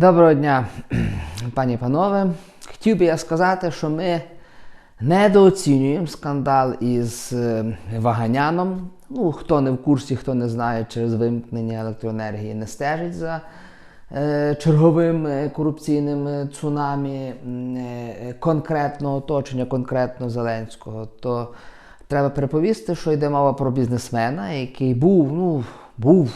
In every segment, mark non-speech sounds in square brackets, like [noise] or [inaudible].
Доброго дня, [clears throat] пані і панове. Хотів би я сказати, що ми недооцінюємо скандал із е, Ваганяном. Ну, хто не в курсі, хто не знає, через вимкнення електроенергії не стежить за е, черговим е, корупційним е, цунамі е, конкретного оточення, конкретно Зеленського, то треба переповісти, що йде мова про бізнесмена, який був, ну, був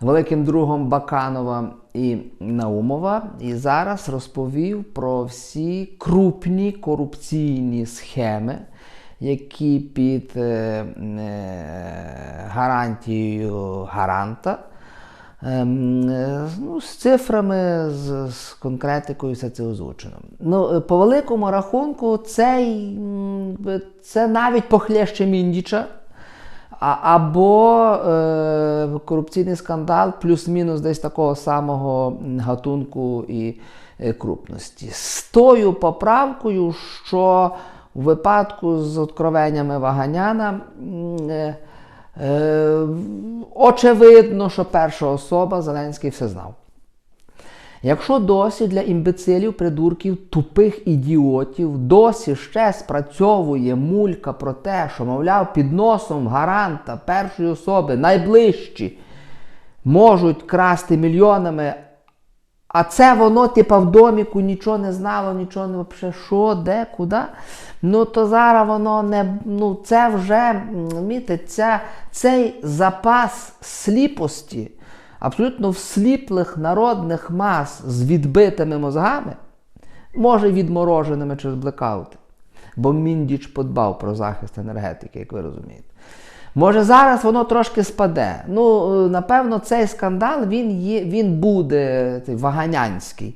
великим другом Баканова і Наумова, і зараз розповів про всі крупні корупційні схеми, які під е, е, гарантією гаранта. ем, е, Ну, з цифрами, з, з конкретикою все це озвучено. Ну, е, по великому рахунку, цей, це навіть похлеще Міндіча. А, або е, корупційний скандал, плюс-мінус десь такого самого гатунку і е, крупності. З тою поправкою, що у випадку з откровеннями Ваганяна е, е, очевидно, що перша особа Зеленський все знав. Якщо досі для імбецилів, придурків, тупих ідіотів досі ще спрацьовує мулька про те, що, мовляв, під носом гаранта першої особи найближчі можуть красти мільйонами, а це воно, типа, в доміку нічого не знало, нічого не взагалі, що, де, куди. Ну то зараз воно не. Ну, це вже, м, ця, цей запас сліпості абсолютно всліплих народних мас з відбитими мозгами, може відмороженими через блекаути. Бо Міндіч подбав про захист енергетики, як ви розумієте. Може, зараз воно трошки спаде. Ну, е, напевно, цей скандал він, є, він буде цей, ваганянський.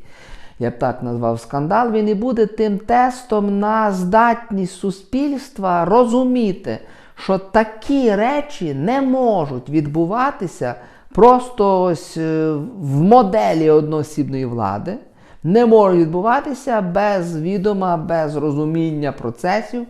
Я б так назвав скандал, він і буде тим тестом на здатність суспільства розуміти, що такі речі не можуть відбуватися просто ось е, в моделі одноосібної влади, не можуть відбуватися без відома, без розуміння процесів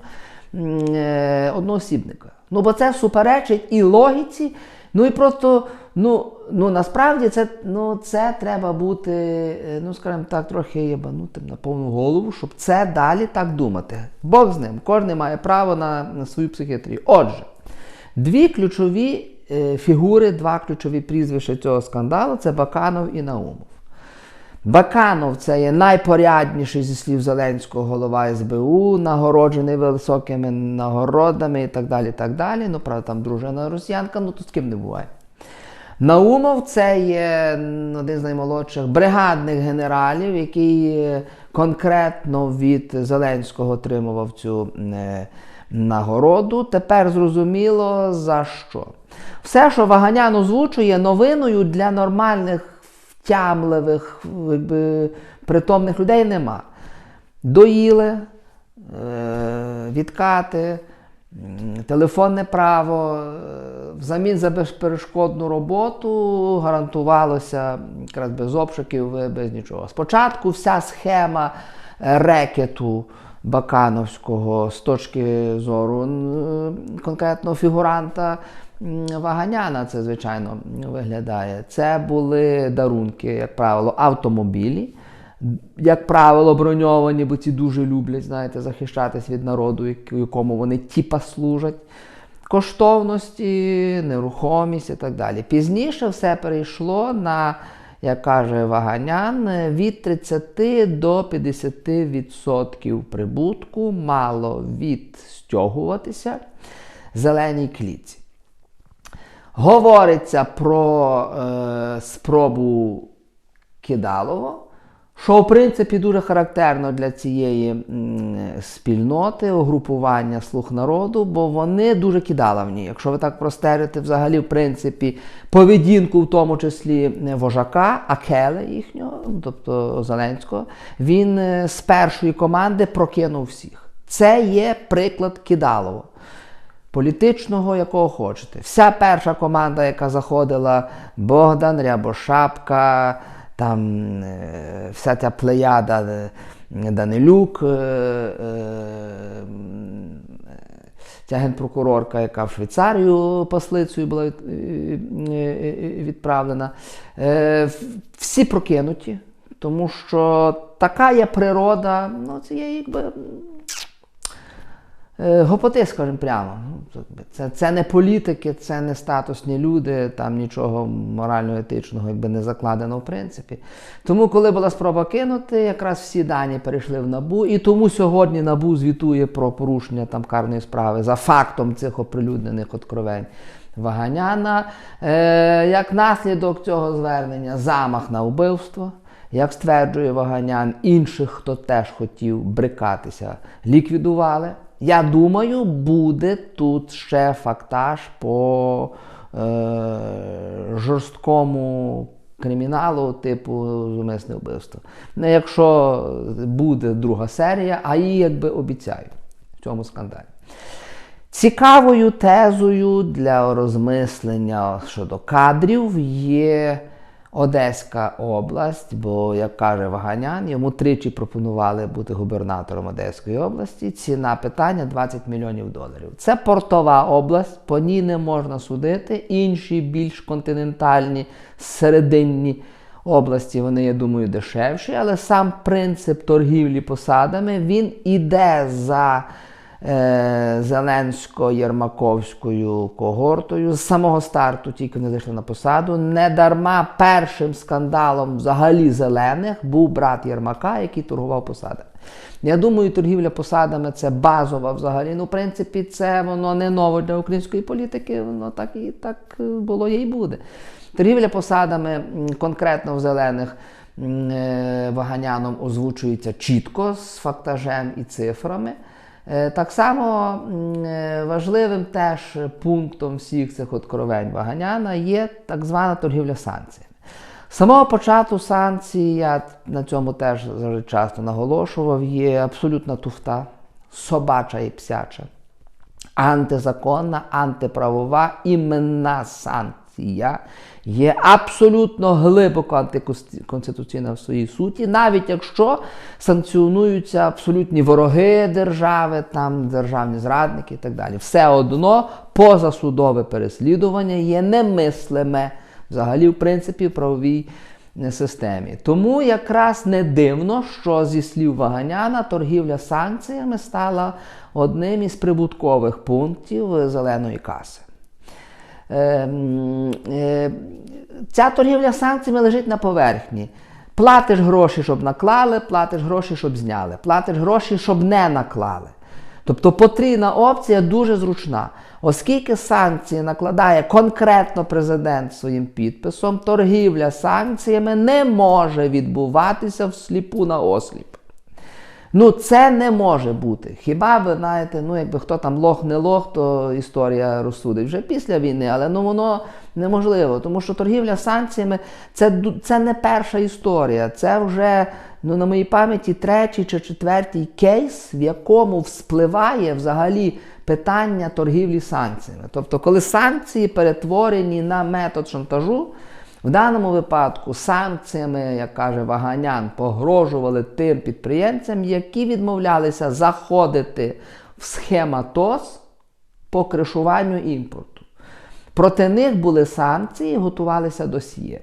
е, одноосібника. Ну, бо це суперечить і логіці, ну і просто, ну, ну насправді це, ну, це треба бути, е, ну, скажімо так, трохи єбанутим на повну голову, щоб це далі так думати. Бог з ним, кожен має право на, на свою психіатрію. Отже, дві ключові фігури, два ключові прізвища цього скандалу це Баканов і Наумов. Баканов це є найпорядніший зі слів Зеленського голова СБУ, нагороджений високими нагородами і так далі. так далі. Ну, правда, там дружина росіянка, ну то з ким не буває. Наумов це є один з наймолодших бригадних генералів, який е, конкретно від Зеленського отримував цю е, нагороду. Тепер зрозуміло за що. Все, що Ваганян озвучує новиною для нормальних, втямливих, якби, притомних людей нема. Доїли, е, відкати, телефонне право. е, Взамін за безперешкодну роботу гарантувалося якраз без обшуків, е, без нічого. Спочатку вся схема е, рекету Бакановського з точки зору конкретного фігуранта Ваганяна, це звичайно виглядає. Це були дарунки, як правило, автомобілі. Як правило, броньовані, бо ці дуже люблять, знаєте, захищатись від народу, як- якому вони тіпа служать. Коштовності, нерухомість і так далі. Пізніше все перейшло на, як каже Ваганян, від 30 до 50% прибутку мало відстягуватися зеленій клітці. Говориться про е, спробу Кидалово, що в принципі дуже характерно для цієї спільноти, угрупування слуг народу, бо вони дуже кидаловні. Якщо ви так простежите, взагалі, в принципі, поведінку, в тому числі е, вожака, Акеле їхнього, ну, тобто Зеленського, він е, з першої команди прокинув всіх. Це є приклад кидалово політичного, якого хочете. Вся перша команда, яка заходила, Богдан, Рябошапка, там е, вся ця плеяда е, Данилюк, е, ця генпрокурорка, яка в Швейцарію послицею була від- відправлена. Всі прокинуті, тому що така є природа, ну, це є якби. Е, Гопоти, скажімо прямо. Ну, Це, це не політики, це не статусні люди, там нічого морально-етичного якби не закладено в принципі. Тому, коли була спроба кинути, якраз всі дані перейшли в НАБУ, і тому сьогодні НАБУ звітує про порушення там карної справи за фактом цих оприлюднених откровень. Ваганяна. Е, як наслідок цього звернення замах на вбивство. Як стверджує Ваганян, інших, хто теж хотів брикатися, ліквідували. Я думаю, буде тут ще фактаж по е, жорсткому криміналу, типу зумисне вбивство. Ну, якщо буде друга серія, а її якби обіцяють в цьому скандалі. Цікавою тезою для розмислення щодо кадрів є Одеська область, бо, як каже Ваганян, йому тричі пропонували бути губернатором Одеської області. Ціна питання 20 мільйонів доларів. Це портова область, по ній не можна судити. Інші більш континентальні, серединні області, вони, я думаю, дешевші, але сам принцип торгівлі посадами він іде за Зеленсько-Єрмаковською когортою. З самого старту тільки вони зайшли на посаду. Не дарма першим скандалом взагалі зелених був брат Єрмака, який торгував посадами. Я думаю, торгівля посадами це базова взагалі. Ну, в принципі, це воно не нове для української політики, воно так і так е, було і буде. Торгівля посадами конкретно в зелених е, ваганяном озвучується чітко з фактажем і цифрами. Е, Так само е, важливим теж пунктом всіх цих откровень Ваганяна є так звана торгівля санкціями. З самого початку санкцій, я на цьому теж часто наголошував, є абсолютна туфта, собача і псяча, антизаконна, антиправова, іменна санкція є абсолютно глибоко антиконституційна в своїй суті, навіть якщо санкціонуються абсолютні вороги держави, там державні зрадники і так далі. Все одно позасудове переслідування є немислиме взагалі, в принципі, в правовій е, системі. Тому якраз не дивно, що зі слів Ваганяна торгівля санкціями стала одним із прибуткових пунктів зеленої каси. Е, м, е, Ця торгівля санкціями лежить на поверхні. Платиш гроші, щоб наклали, платиш гроші, щоб зняли, платиш гроші, щоб не наклали. Тобто потрійна опція дуже зручна. Оскільки санкції накладає конкретно президент своїм підписом, торгівля санкціями не може відбуватися всліпу на осліп. Ну, це не може бути. Хіба ви знаєте, ну якби хто там лох не лох, то історія розсудить вже після війни, але ну воно неможливо, тому що торгівля санкціями це, це не перша історія. Це вже ну, на моїй пам'яті третій чи четвертий кейс, в якому вспливає взагалі питання торгівлі санкціями. Тобто, коли санкції перетворені на метод шантажу. В даному випадку санкціями, як каже Ваганян, погрожували тим підприємцям, які відмовлялися заходити в схематоз по кришуванню імпорту. Проти них були санкції, готувалися досьє.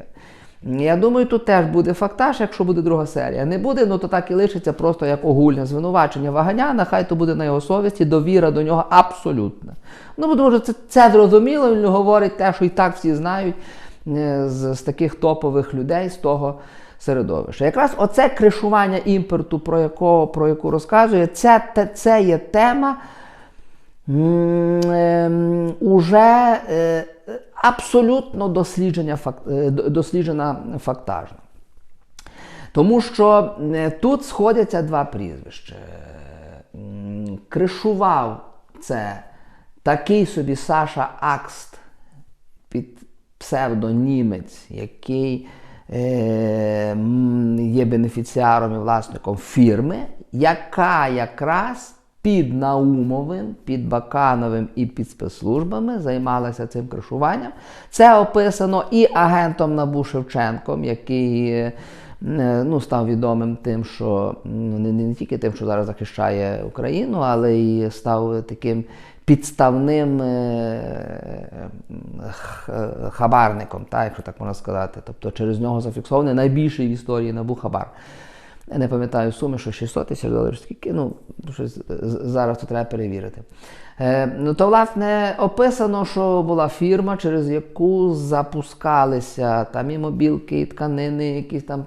Я думаю, тут теж буде фактаж, якщо буде друга серія. Не буде, ну то так і лишиться просто як огульне звинувачення Ваганяна, хай то буде на його совісті, довіра до нього абсолютна. Ну, тому що це, це зрозуміло, він говорить те, що і так всі знають з, з таких топових людей, з того середовища. Якраз оце кришування імпорту, про, якого, про яку розказує, це, це є тема ем, уже е, абсолютно дослідження, е, досліджена фактажно. Тому що е, тут сходяться два прізвища. Кришував це такий собі Саша Акст під псевдонімець, який е, є бенефіціаром і власником фірми, яка якраз під Наумовим, під Бакановим і під спецслужбами займалася цим кришуванням. Це описано і агентом Набу Шевченком, який е, ну, став відомим тим, що ну, не, не тільки тим, що зараз захищає Україну, але й став таким підставним е, хабарником, так, якщо так можна сказати. Тобто через нього зафіксований найбільший в історії набу хабар. Я не пам'ятаю суми, що 600 тисяч доларів, скільки, ну, щось зараз то треба перевірити. Е, ну, то, власне, описано, що була фірма, через яку запускалися там і мобілки, і тканини, якісь там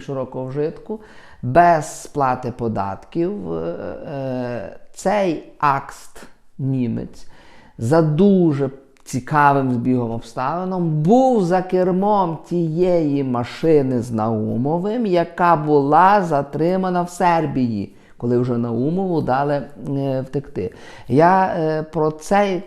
широкого вжитку, без сплати податків. Е, е, цей акст німець за дуже цікавим збігом обставином був за кермом тієї машини з Наумовим, яка була затримана в Сербії, коли вже Наумову дали е, втекти. Я е, про цей.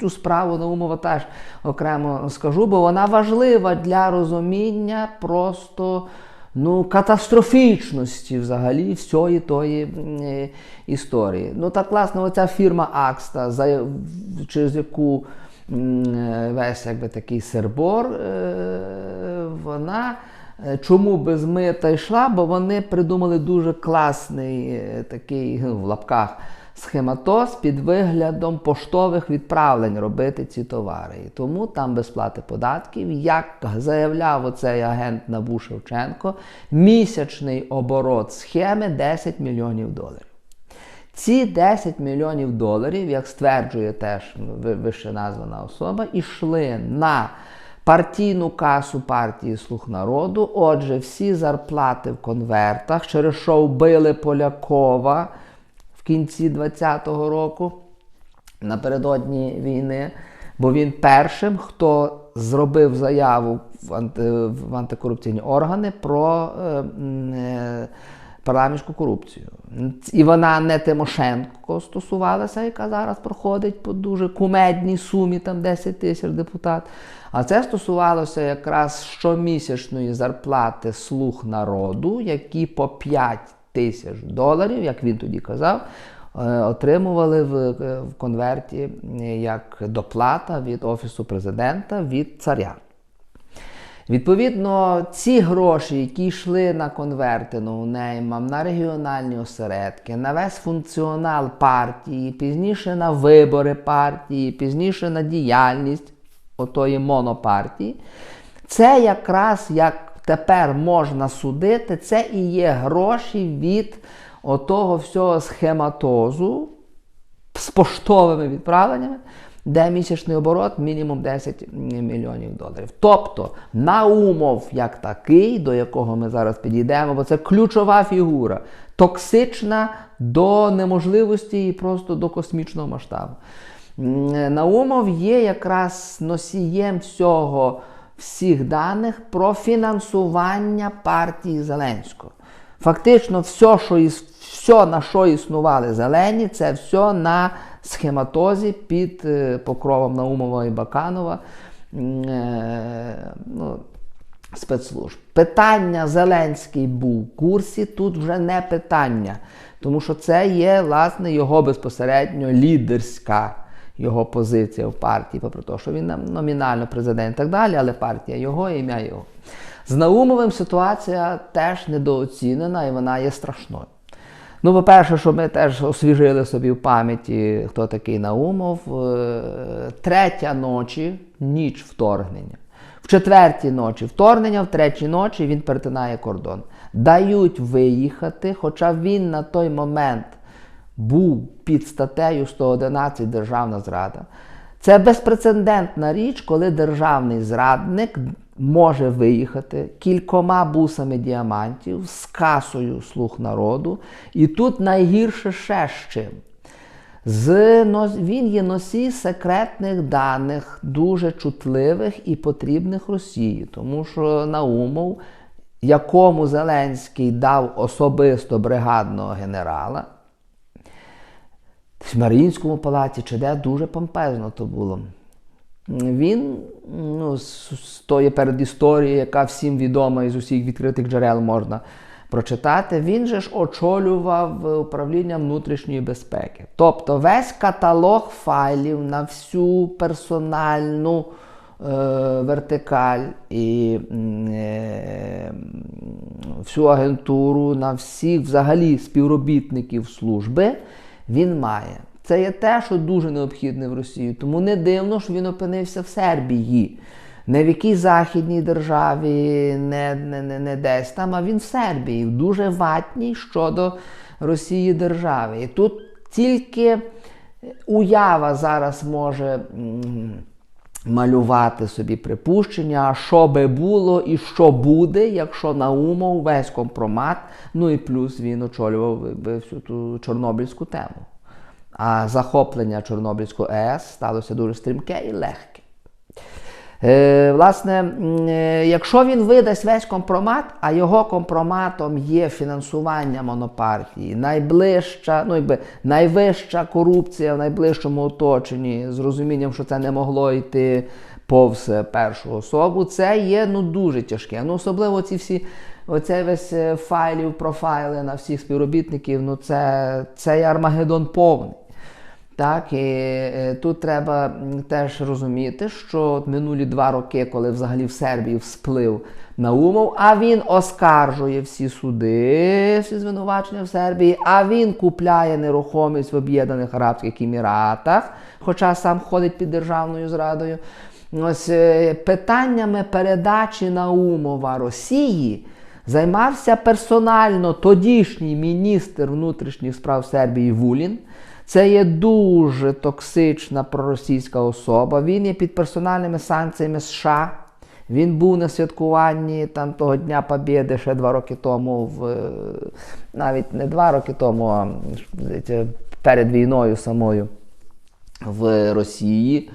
Цю справу Наумова теж окремо скажу, бо вона важлива для розуміння просто ну, катастрофічності взагалі всієї тої е, історії. Ну так, власне, оця фірма Акста, за, через яку е, весь якби, такий сербор, е, вона. е, Чому без мита йшла? Бо вони придумали дуже класний е, такий в лапках схематоз під виглядом поштових відправлень робити ці товари. І тому там без сплати податків, як заявляв оцей агент Набу Шевченко, місячний оборот схеми 10 мільйонів доларів. Ці 10 мільйонів доларів, як стверджує теж ви- вище названа особа, ішли на партійну касу партії Слуг народу. Отже, всі зарплати в конвертах, через що вбили Полякова в кінці 20-го року напередодні війни, бо він першим, хто зробив заяву в, анти, в антикорупційні органи про е, е, парламентську корупцію. І вона не Тимошенко стосувалася, яка зараз проходить по дуже кумедній сумі, там 10 тисяч депутат. А це стосувалося якраз щомісячної зарплати слуг народу, які по 5 тисяч доларів, як він тоді казав, е, отримували в, е, в конверті е, як доплата від Офісу президента від царя. Відповідно, ці гроші, які йшли на конверти ноунеймам, на регіональні осередки, на весь функціонал партії, пізніше на вибори партії, пізніше на діяльність отої монопартії, це якраз як тепер можна судити, це і є гроші від отого всього схематозу з поштовими відправленнями, де місячний оборот мінімум 10 мільйонів доларів. Тобто Наумов як такий, до якого ми зараз підійдемо, бо це ключова фігура, токсична до неможливості і просто до космічного масштабу. Наумов є якраз носієм всього всіх даних про фінансування партії Зеленського. Фактично, все, що іс- все, на що існували зелені, це все на схематозі під е, покровом Наумова і Баканова е, ну, спецслужб. Питання Зеленський був в курсі, тут вже не питання, тому що це є власне його безпосередньо лідерська його позиція в партії, попри те, що він номінально президент і так далі, але партія його, ім'я його. З Наумовим ситуація теж недооцінена і вона є страшною. Ну, по-перше, що ми теж освіжили собі в пам'яті, хто такий Наумов. Е, Третя ночі, ніч вторгнення. В четвертій ночі вторгнення, в третій ночі він перетинає кордон. Дають виїхати, хоча він на той момент був під статтею 111 Державна зрада. Це безпрецедентна річ, коли державний зрадник може виїхати кількома бусами діамантів з касою слуг народу. І тут найгірше ще з чим. З, він є носій секретних даних, дуже чутливих і потрібних Росії, тому що Наумов, якому Зеленський дав особисто бригадного генерала, в Маріїнському палаці чи де дуже помпезно то було. Він ну, з, тої передісторії, яка всім відома і з усіх відкритих джерел можна прочитати, він же ж очолював е, управління внутрішньої безпеки. Тобто весь каталог файлів на всю персональну вертикаль і е, всю агентуру, на всіх взагалі співробітників служби він має. Це є те, що дуже необхідне в Росії. Тому не дивно, що він опинився в Сербії. Не в якій західній державі, не, не, не, не десь там, а він в Сербії, в дуже ватній щодо Росії держави. І тут тільки уява зараз може малювати собі припущення, що би було і що буде, якщо Наумов весь компромат, ну і плюс він очолював всю ту чорнобильську тему. А захоплення Чорнобильської АЕС сталося дуже стрімке і легке. Е, власне, е, якщо він видасть весь компромат, а його компроматом є фінансування монопартії, найближча, ну якби найвища корупція в найближчому оточенні, з розумінням, що це не могло йти повз першу особу, це є ну дуже тяжке. Ну, особливо ці всі. Оцей весь е, файлів, профайли на всіх співробітників, ну це, це є повний. Так, і е, тут треба теж розуміти, що минулі два роки, коли взагалі в Сербії всплив Наумов, а він оскаржує всі суди, всі звинувачення в Сербії, а він купляє нерухомість в Об'єднаних Арабських Еміратах, хоча сам ходить під державною зрадою. Ось е, питаннями передачі Наумова Росії займався персонально тодішній міністр внутрішніх справ Сербії Вулін. Це є дуже токсична проросійська особа. Він є під персональними санкціями США. Він був на святкуванні там того Дня Побєди ще два роки тому, в, е, навіть не два роки тому, а перед війною самою в Росії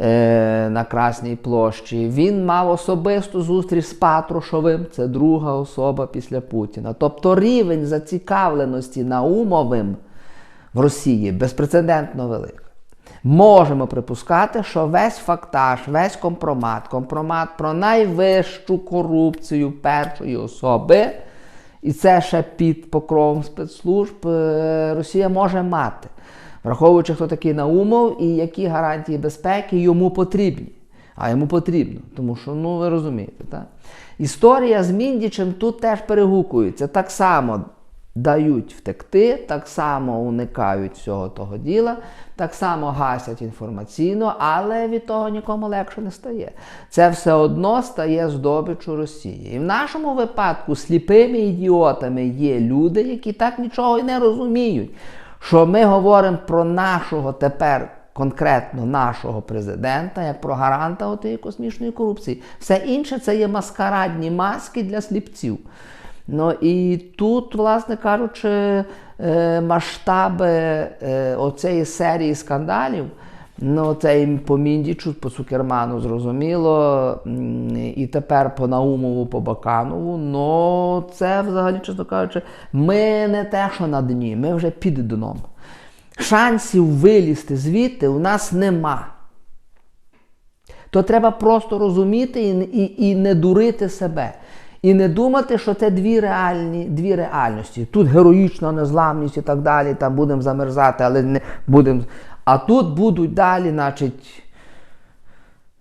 е, на Красній площі. Він мав особисту зустріч з Патрушовим, це друга особа після Путіна. Тобто рівень зацікавленості Наумовим в Росії безпрецедентно великий. Можемо припускати, що весь фактаж, весь компромат, компромат про найвищу корупцію першої особи, і це ще під покровом спецслужб, е, Росія може мати, враховуючи, хто такий Наумов і які гарантії безпеки йому потрібні. А йому потрібно, тому що, ну ви розумієте, так? Історія з Міндічем тут теж перегукується. Так само дають втекти, так само уникають всього того діла, так само гасять інформаційно, але від того нікому легше не стає. Це все одно стає здобичу Росії. І в нашому випадку сліпими ідіотами є люди, які так нічого і не розуміють, що ми говоримо про нашого тепер. Конкретно нашого президента, як про гаранта отієї космічної корупції. Все інше це є маскарадні маски для сліпців. Ну і тут, власне кажучи, е, масштаби е, оцеї серії скандалів, ну це і по Міндічу, по Цукерману зрозуміло, і тепер по Наумову, по Баканову, ну це взагалі, чесно кажучи, ми не те, що на дні, ми вже під дном. Шансів вилізти звідти у нас нема. То треба просто розуміти і, і, і не дурити себе. І не думати, що це дві реальні, дві реальності. Тут героїчна незламність і так далі, там будемо замерзати, але не будемо. А тут будуть далі, значить,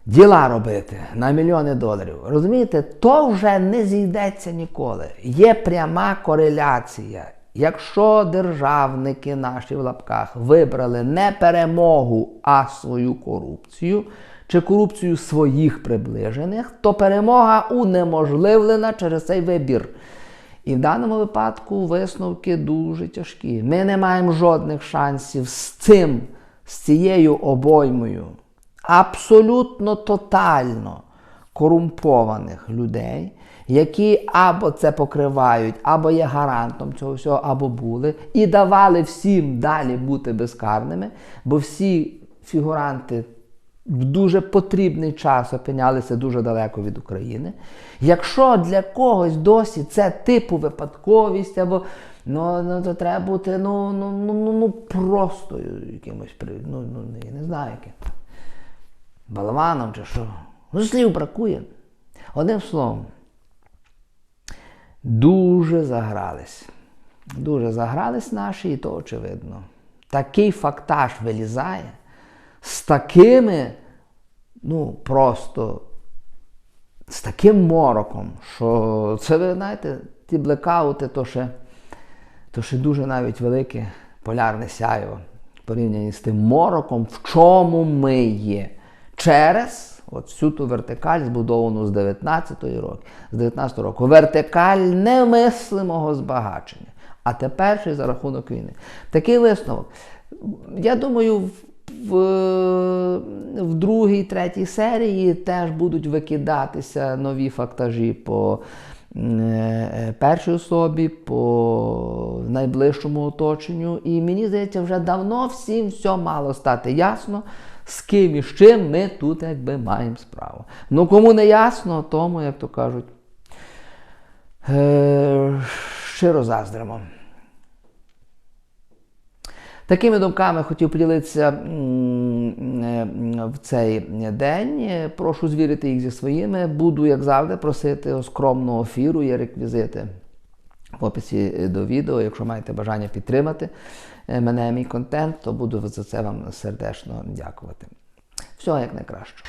діла робити на мільйони доларів. Розумієте, то вже не зійдеться ніколи. Є пряма кореляція. Якщо державники наші в лапках вибрали не перемогу, а свою корупцію чи корупцію своїх приближених, то перемога унеможливлена через цей вибір. І в даному випадку висновки дуже тяжкі. Ми не маємо жодних шансів з цим, з цією обоймою. Абсолютно тотально корумпованих людей, які або це покривають, або є гарантом цього всього, або були, і давали всім далі бути безкарними, бо всі фігуранти в дуже потрібний час опинялися дуже далеко від України. Якщо для когось досі це типу випадковість, або ну, ну то треба бути ну, ну, ну, ну, ну просто якимось ну, ну, я не знаю яким. Балаваном чи що. Ну, слів бракує. Одним словом, дуже загрались. Дуже загрались наші, і то очевидно. Такий фактаж вилізає з такими ну, просто з таким мороком, що це, ви знаєте, ті блекаути, то ще, то ще дуже навіть велике полярне сяйво порівняно з тим мороком, в чому ми є. Через от всю ту вертикаль, збудовану з 19 року, з 19 року. Вертикаль немислимого збагачення. А тепер ще за рахунок війни. Такий висновок. Я думаю, в, в, другій, третій серії теж будуть викидатися нові фактажі по е, першій особі, по найближчому оточенню. І мені здається, вже давно всім все мало стати ясно, з ким і з чим ми тут якби маємо справу. Ну кому не ясно, тому, як то кажуть, е, щиро заздримо. Такими думками хотів поділитися е, в цей день. Прошу звірити їх зі своїми. Буду, як завжди, просити скромного ефіру, є реквізити в описі до відео. Якщо маєте бажання підтримати е, мене, мій контент, то буду за це вам сердечно дякувати. Всього як найкращого.